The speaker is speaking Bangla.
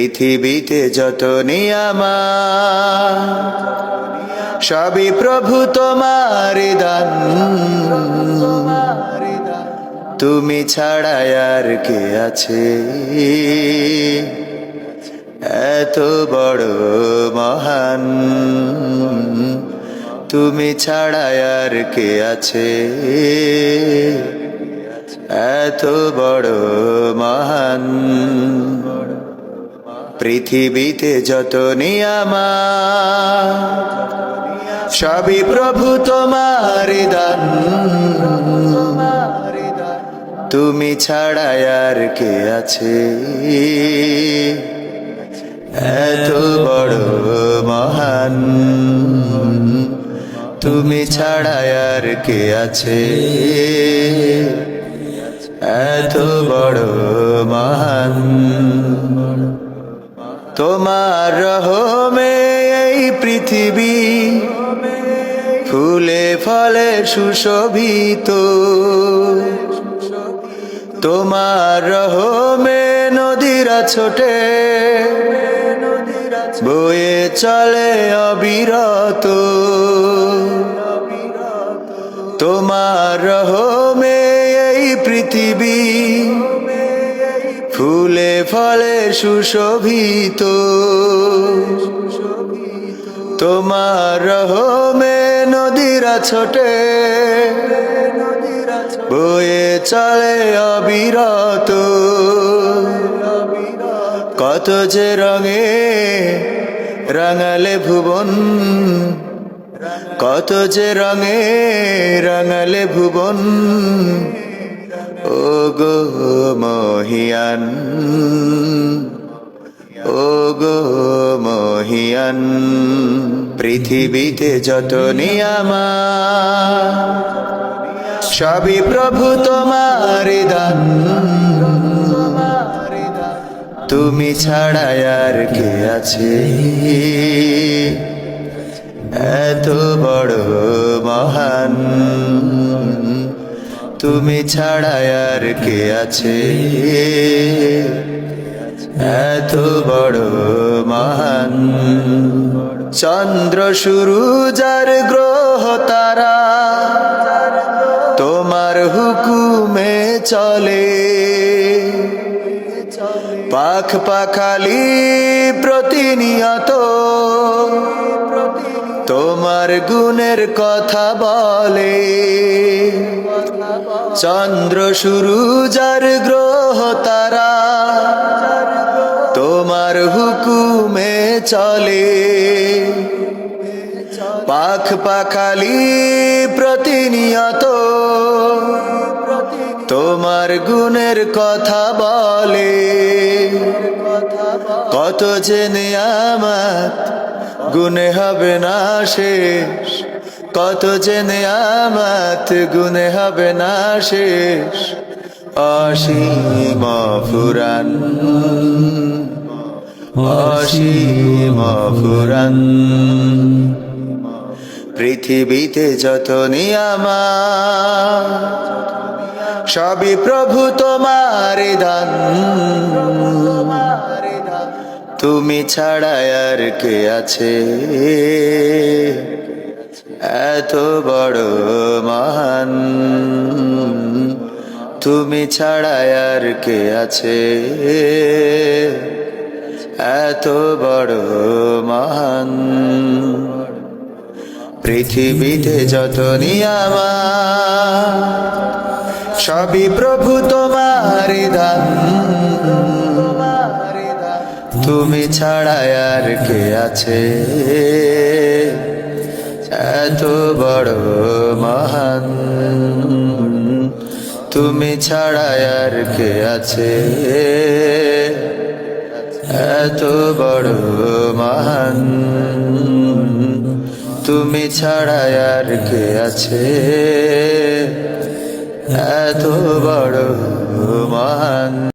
পৃথিবীতে যত নিয়ামা সবই প্রভু তোমার দান। তুমি ছাড়া আর কে আছে? এত বড় মহান। তুমি ছাড়া আর কে আছে? এত বড় মহান। পৃথিবীতে যত নিয়ামা সবই প্রভু তোমার দান। তুমি ছাড়া আর কে আছে? এত বড় মহান। তুমি ছাড়া আর কে আছে? এত বড় মহান। তোমার রহমে এই পৃথিবী, ফুলে ফলে সুশোভিত। তোমার রহমে নদীরা ছোটে, বয়ে চলে অবিরত। তোমার রহমে এই পৃথিবী ফুলে ফলে সুশোভিত। তোমার রহমে নদীরা ছোটে, বয়ে চলে অবিরত। কত যে রঙে রাঙালে ভুবন, কত যে রঙে রাঙালে ভুবন। মহিয়ান। ও গো মহিয়ান, পৃথিবীতে যত নিয়ামা, সবই প্রভু তোমার দান। তুমি ছাড়া আর কে আছে? এত বড় মহান তুমি ছাড়া আর কে আছে? এত বড় মহান চন্দ্র শুরু, যার গ্রহ তারা। তোমার হুকুমে চলে। পাখ পাখালি প্রতিনিয়ত। তোমার গুণের কথা বলে। চন্দ্র শুরু যার গ্রহ তারা। তোমার হুকুমে চলে। পাখ পাখালি প্রতিনিয়ত। তোমার গুণের কথা বলে। কত যে নিয়ামত গুনে হবে না শেষ। কত যে আমাত গুনে হবে না শেষ। অসীম ফুরান অসীম ফুরান পৃথিবীতে যত নিয়ামা সবই প্রভু তোমার দান। তুমি ছাড়া আর কে আছে? এত বড় মহান। তুমি ছাড়া আর কে আছে? এত বড় মহান। পৃথিবীতে যত নিয়ামা সবই প্রভু তোমার দান। তুমি ছাড়া আর কে আছে? এত বড় মহান। তুমি ছাড়া আর কে আছে? এত বড় মহান। তুমি ছাড়া আর কে আছে? এত বড় মহান।